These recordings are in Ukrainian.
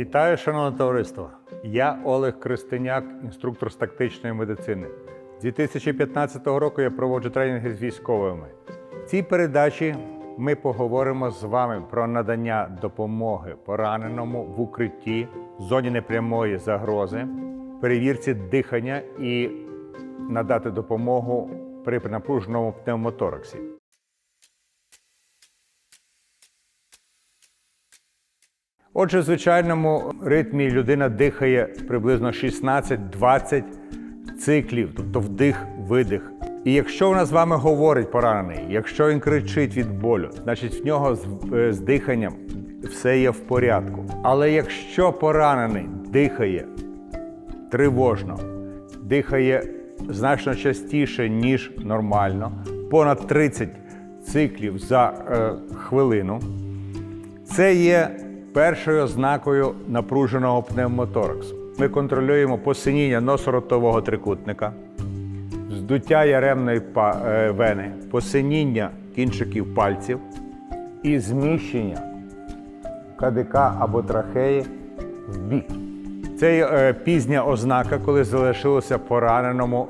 Вітаю, шановне товариство! Я Олег Кристиняк, інструктор з тактичної медицини. З 2015 року я проводжу тренінги з військовими. В цій передачі ми поговоримо з вами про надання допомоги пораненому в укритті в зоні непрямої загрози, перевірці дихання і надати допомогу при напруженому пневмотораксі. Отже, в звичайному ритмі людина дихає приблизно 16-20 циклів, тобто вдих-видих. І якщо вона з вами говорить поранений, якщо він кричить від болю, значить в нього з, е, з диханням все є в порядку. Але якщо поранений дихає тривожно, дихає значно частіше, ніж нормально, понад 30 циклів за е, хвилину, це є першою ознакою напруженого пневмотораксу. Ми контролюємо посиніння носоротового трикутника, здуття яремної е, вени, посиніння кінчиків пальців і зміщення кадика або трахеї в бік. Це е, пізня ознака, коли залишилося пораненому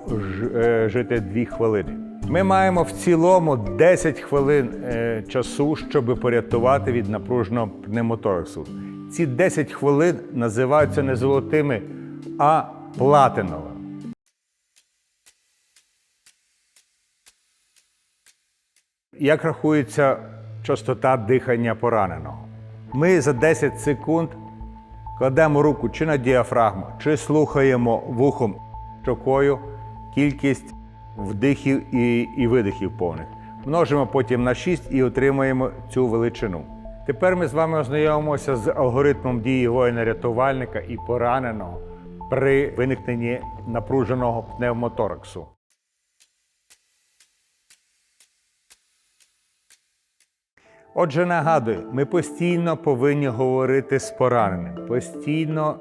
е, жити 2 хвилини. Ми маємо в цілому 10 хвилин е, часу, щоб порятувати від напруженого пневмотораксу. Ці 10 хвилин називаються не золотими, а платиновими. Як рахується частота дихання пораненого? Ми за 10 секунд кладемо руку чи на діафрагму, чи слухаємо вухом щокою кількість вдихів і, і видихів повних. Множимо потім на 6 і отримуємо цю величину. Тепер ми з вами ознайомимося з алгоритмом дії воїна-рятувальника і пораненого при виникненні напруженого пневмотораксу. Отже, нагадую, ми постійно повинні говорити з пораненим, постійно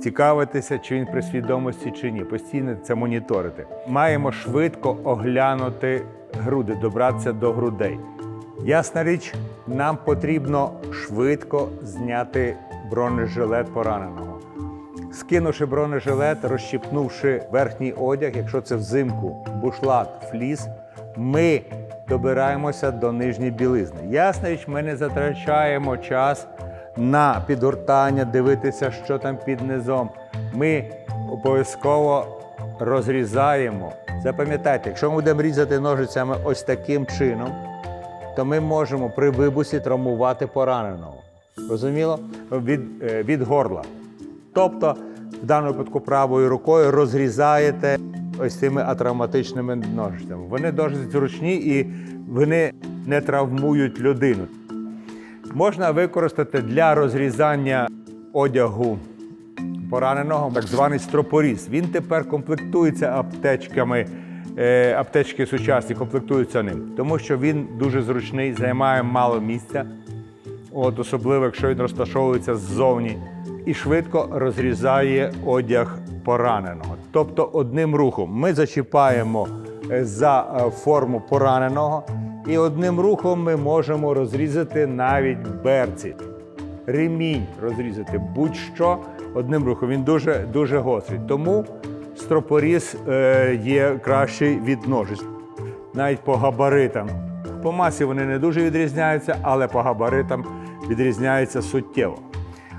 цікавитися, чи він при свідомості чи ні, постійно це моніторити. Маємо швидко оглянути груди, добратися до грудей. Ясна річ, нам потрібно швидко зняти бронежилет пораненого. Скинувши бронежилет, розщіпнувши верхній одяг, якщо це взимку бушлат, фліс, ми добираємося до нижньої білизни. Ясна річ, ми не затрачаємо час на підгортання, дивитися, що там під низом. Ми обов'язково розрізаємо. Запам'ятайте, якщо ми будемо різати ножицями ось таким чином, то ми можемо при вибусі травмувати пораненого. Розуміло? Від, е, від горла. Тобто, в даному випадку правою рукою розрізаєте ось цими атравматичними ножицями. Вони досить зручні і вони не травмують людину. Можна використати для розрізання одягу пораненого так званий стропоріз. Він тепер комплектується аптечками. е, Аптечки сучасні комплектуються ним, тому що він дуже зручний, займає мало місця, от, особливо якщо він розташовується ззовні, і швидко розрізає одяг пораненого. Тобто одним рухом ми зачіпаємо е, за е, форму пораненого, і одним рухом ми можемо розрізати навіть берці ремінь розрізати, будь-що одним рухом. Він дуже дуже гострий. Тому стропоріз е, є кращий від ножиць. Навіть по габаритам. По масі вони не дуже відрізняються, але по габаритам відрізняються суттєво.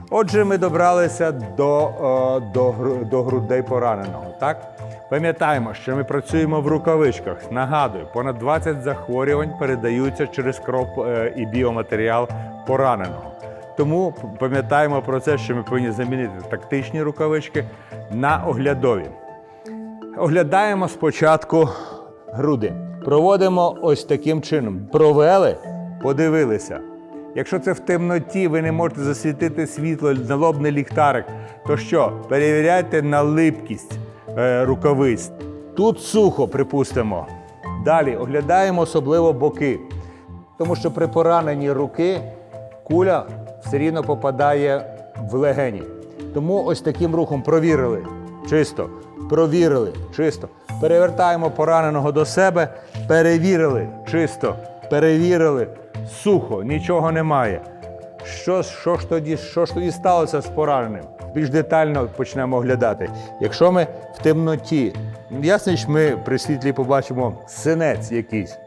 Отже, ми добралися до, е, до, до грудей пораненого. Так? Пам'ятаємо, що ми працюємо в рукавичках. Нагадую, понад 20 захворювань передаються через кров е, і біоматеріал пораненого. Тому пам'ятаємо про це, що ми повинні замінити тактичні рукавички на оглядові. Оглядаємо спочатку груди. Проводимо ось таким чином. Провели, подивилися. Якщо це в темноті, ви не можете засвітити світло, налобний ліхтарик, то що? Перевіряйте на липкість рукавиць. Тут сухо, припустимо. Далі оглядаємо особливо боки. Тому що при пораненні руки куля все рівно попадає в легені. Тому ось таким рухом провірили чисто, провірили чисто. Перевертаємо пораненого до себе, перевірили чисто, перевірили сухо, нічого немає. Що, що, ж тоді, що ж тоді сталося з пораненим? Більш детально почнемо оглядати. Якщо ми в темноті, ясно, що ми при світлі побачимо синець якийсь.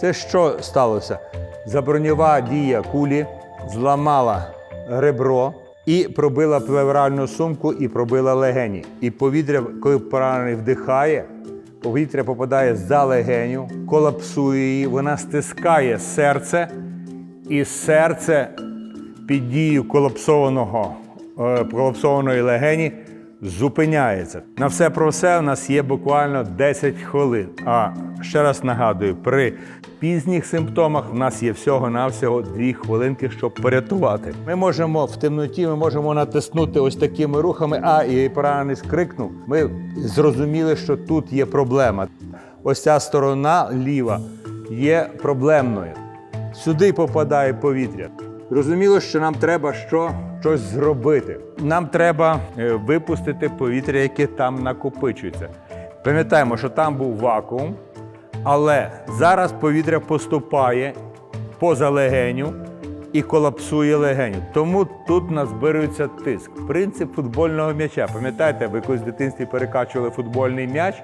Це що сталося? Заброньова дія кулі зламала ребро і пробила плевральну сумку і пробила легені. І повітря, коли поранений вдихає, повітря попадає за легеню, колапсує її, вона стискає серце, і серце під дією колапсованого, е, колапсованої легені зупиняється. На все про все у нас є буквально 10 хвилин. А ще раз нагадую, при пізніх симптомах в нас є всього-навсього 2 хвилинки, щоб порятувати. Ми можемо в темноті, ми можемо натиснути ось такими рухами, а і поранений скрикнув. Ми зрозуміли, що тут є проблема. Ось ця сторона ліва є проблемною. Сюди попадає повітря. Зрозуміло, що нам треба що? щось зробити. Нам треба е, випустити повітря, яке там накопичується. Пам'ятаємо, що там був вакуум, але зараз повітря поступає поза легеню і колапсує легеню. Тому тут назбирується тиск. Принцип футбольного м'яча. Пам'ятаєте, ви колись в дитинстві перекачували футбольний м'яч,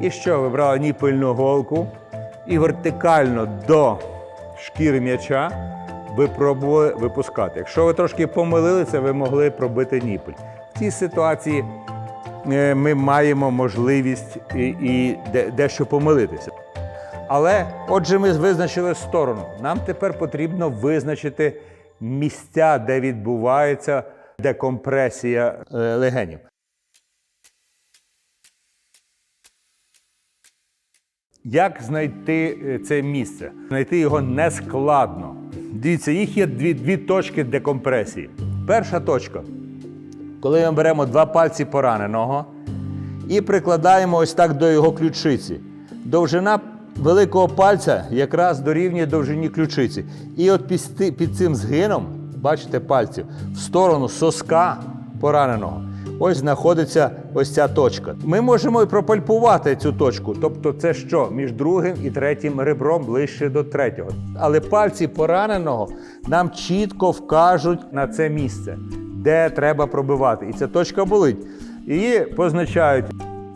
і що? Ви брали ніпельну голку і вертикально до шкіри м'яча ви пробували випускати. Якщо ви трошки помилилися, ви могли пробити ніпель. В цій ситуації е, ми маємо можливість і, і дещо помилитися. Але отже, ми визначили сторону. Нам тепер потрібно визначити місця, де відбувається декомпресія е, легенів. Як знайти е, це місце? Знайти його не складно. Дивіться, їх є дві, дві точки декомпресії. Перша точка, коли ми беремо два пальці пораненого і прикладаємо ось так до його ключиці. Довжина великого пальця якраз дорівнює довжині ключиці. І от під, цим згином, бачите, пальців, в сторону соска пораненого. Ось знаходиться ось ця точка. Ми можемо і пропальпувати цю точку. Тобто, це що? Між другим і третім ребром ближче до третього. Але пальці пораненого нам чітко вкажуть на це місце, де треба пробивати. І ця точка болить. Її позначають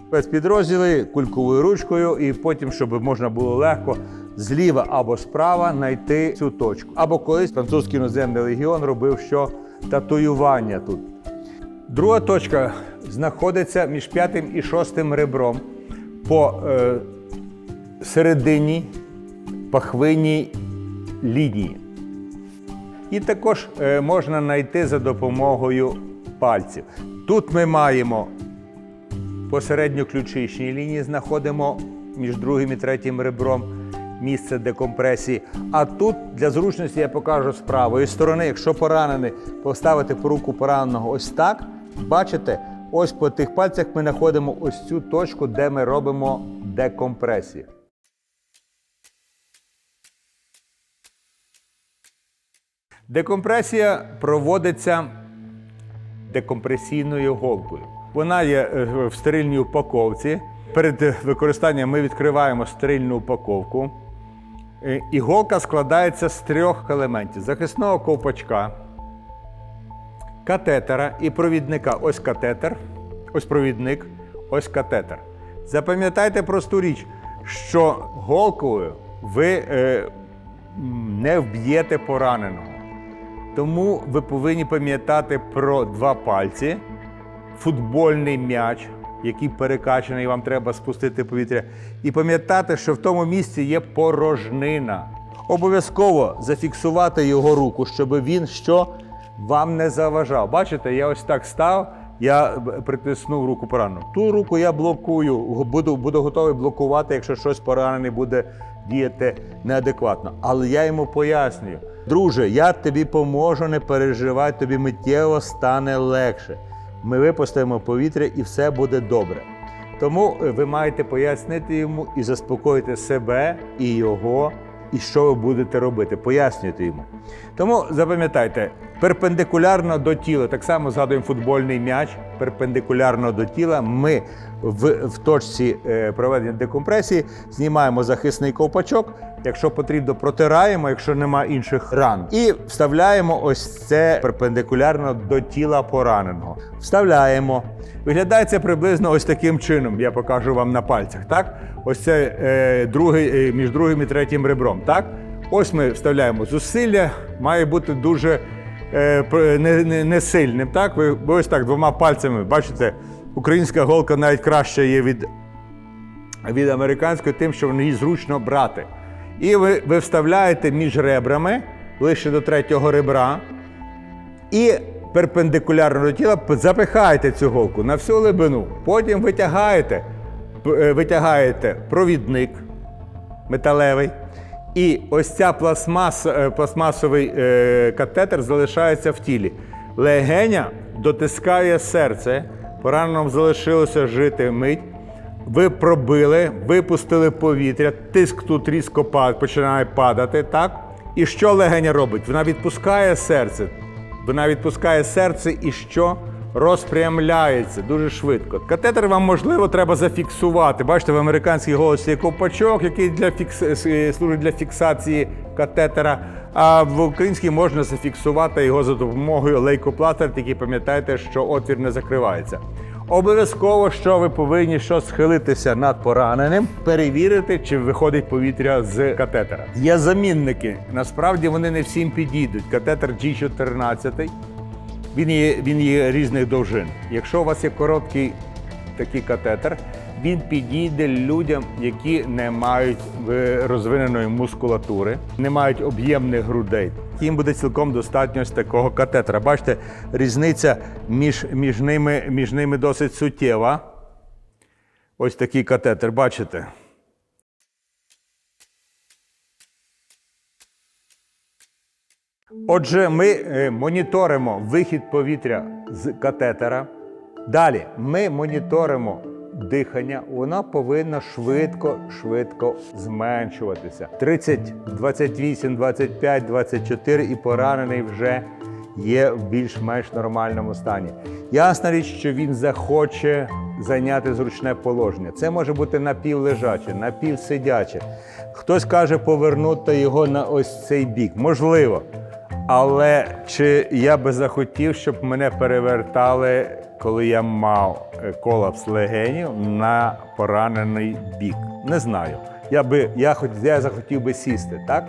спецпідрозділи кульковою ручкою, і потім, щоб можна було легко зліва або справа знайти цю точку. Або колись французький іноземний легіон робив що татуювання тут. Друга точка знаходиться між п'ятим і шостим ребром по е, середині пахвинній лінії. І також е, можна знайти за допомогою пальців. Тут ми маємо посередньо ключичній лінії, знаходимо між другим і третім ребром місце декомпресії. А тут для зручності я покажу з правої сторони. Якщо поранений, поставити по руку пораненого ось так, бачите, ось по тих пальцях ми знаходимо ось цю точку, де ми робимо декомпресію. Декомпресія проводиться декомпресійною голкою. Вона є е, в стерильній упаковці. Перед використанням ми відкриваємо стерильну упаковку. Е, І голка складається з трьох елементів: захисного ковпачка, катетера і провідника. Ось катетер, ось провідник, ось катетер. Запам'ятайте просту річ, що голкою ви е, не вб'єте пораненого. Тому ви повинні пам'ятати про два пальці, футбольний м'яч, який перекачаний, вам треба спустити повітря, і пам'ятати, що в тому місці є порожнина. Обов'язково зафіксувати його руку, щоб він що вам не заважав. Бачите, я ось так став, я притиснув руку пораненого. Ту руку я блокую, буду, буду готовий блокувати, якщо щось поранений буде діяти неадекватно. Але я йому пояснюю. Друже, я тобі поможу, не переживай, тобі миттєво стане легше. Ми випустимо повітря і все буде добре. Тому е, ви маєте пояснити йому і заспокоїти себе і його, і що ви будете робити. Пояснюйте йому. Тому запам'ятайте, перпендикулярно до тіла, так само згадуємо футбольний м'яч, перпендикулярно до тіла. Ми в, в точці е, проведення декомпресії знімаємо захисний ковпачок, Якщо потрібно, протираємо, якщо нема інших ран. І вставляємо ось це перпендикулярно до тіла пораненого. Вставляємо. Виглядає це приблизно ось таким чином. Я покажу вам на пальцях. Так, ось це е, другий, е, між другим і третім ребром. Так, ось ми вставляємо зусилля, має бути дуже е, не, не, не. Так, ви, ось так двома пальцями бачите, українська голка навіть краще є від від американської, тим, що її зручно брати. І ви, ви вставляєте між ребрами ближче до третього ребра і перпендикулярно до тіла запихаєте цю голку на всю глибину. Потім витягаєте, е, витягаєте провідник металевий. І ось ця пластмас, е, пластмасовий е, катетер залишається в тілі. Легеня дотискає серце, пораненому залишилося жити мить. Ви пробили, випустили повітря, тиск тут різко починає падати, так? І що легеня робить? Вона відпускає серце. Вона відпускає серце і що? Розпрямляється дуже швидко. Катетер вам можливо треба зафіксувати. Бачите, в американській голосі є ковпачок, який для фікс... е, служить для фіксації катетера. А в українській можна зафіксувати його за допомогою лейкопластир, який пам'ятаєте, що отвір не закривається. Обов'язково, що ви повинні що схилитися над пораненим, перевірити, чи виходить повітря з катетера. Є замінники. Насправді вони не всім підійдуть. Катетер G14 він є, він є різних довжин. Якщо у вас є короткий такий катетер, він підійде людям, які не мають е, розвиненої мускулатури, не мають об'ємних грудей. Їм буде цілком достатньо ось такого катетера. Бачите, різниця між, між, ними, між ними досить суттєва. Ось такий катетер, бачите? Отже, ми е, моніторимо вихід повітря з катетера. Далі ми моніторимо дихання. Воно повинно швидко, швидко зменшуватися. 30, 28, 25, 24 і поранений вже є в більш-менш нормальному стані. Ясна річ, що він захоче зайняти зручне положення. Це може бути напівлежаче, напівсидяче. Хтось каже повернути його на ось цей бік. Можливо. Але чи я би захотів, щоб мене перевертали, коли я мав е, колапс легенів на поранений бік? Не знаю. Я би я хоч я захотів би сісти, так?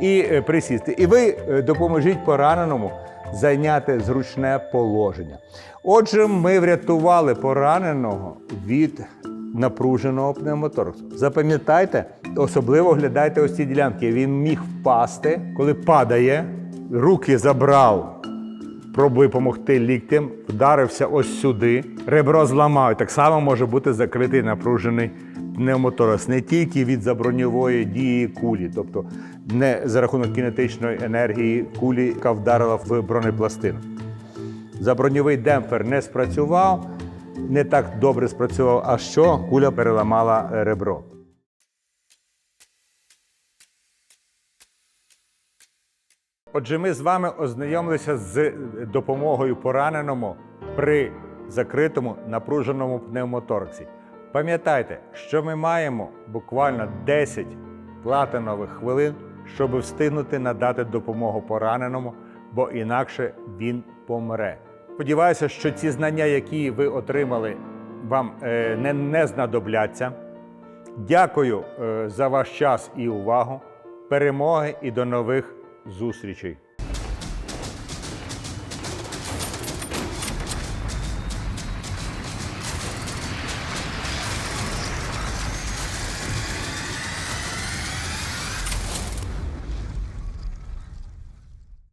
І е, присісти. І ви е, допоможіть пораненому зайняти зручне положення. Отже, ми врятували пораненого від напруженого пневмотораксу. Запам'ятайте, особливо глядайте ось ці ділянки. Він міг впасти, коли падає, руки забрав, пробує допомогти ліктем, вдарився ось сюди, ребро зламав. Так само може бути закритий напружений пневмоторакс. Не тільки від заброньової дії кулі, тобто не за рахунок кінетичної енергії кулі, яка вдарила в бронепластину. Заброньовий демпфер не спрацював, не так добре спрацював, а що куля переламала ребро. Отже, ми з вами ознайомилися з допомогою пораненому при закритому напруженому пневмотораксі. Пам'ятайте, що ми маємо буквально 10 платинових хвилин, щоб встигнути надати допомогу пораненому, бо інакше він помре. Сподіваюся, що ці знання, які ви отримали, вам е, не, не знадобляться. Дякую е, за ваш час і увагу. Перемоги і до нових зустрічей!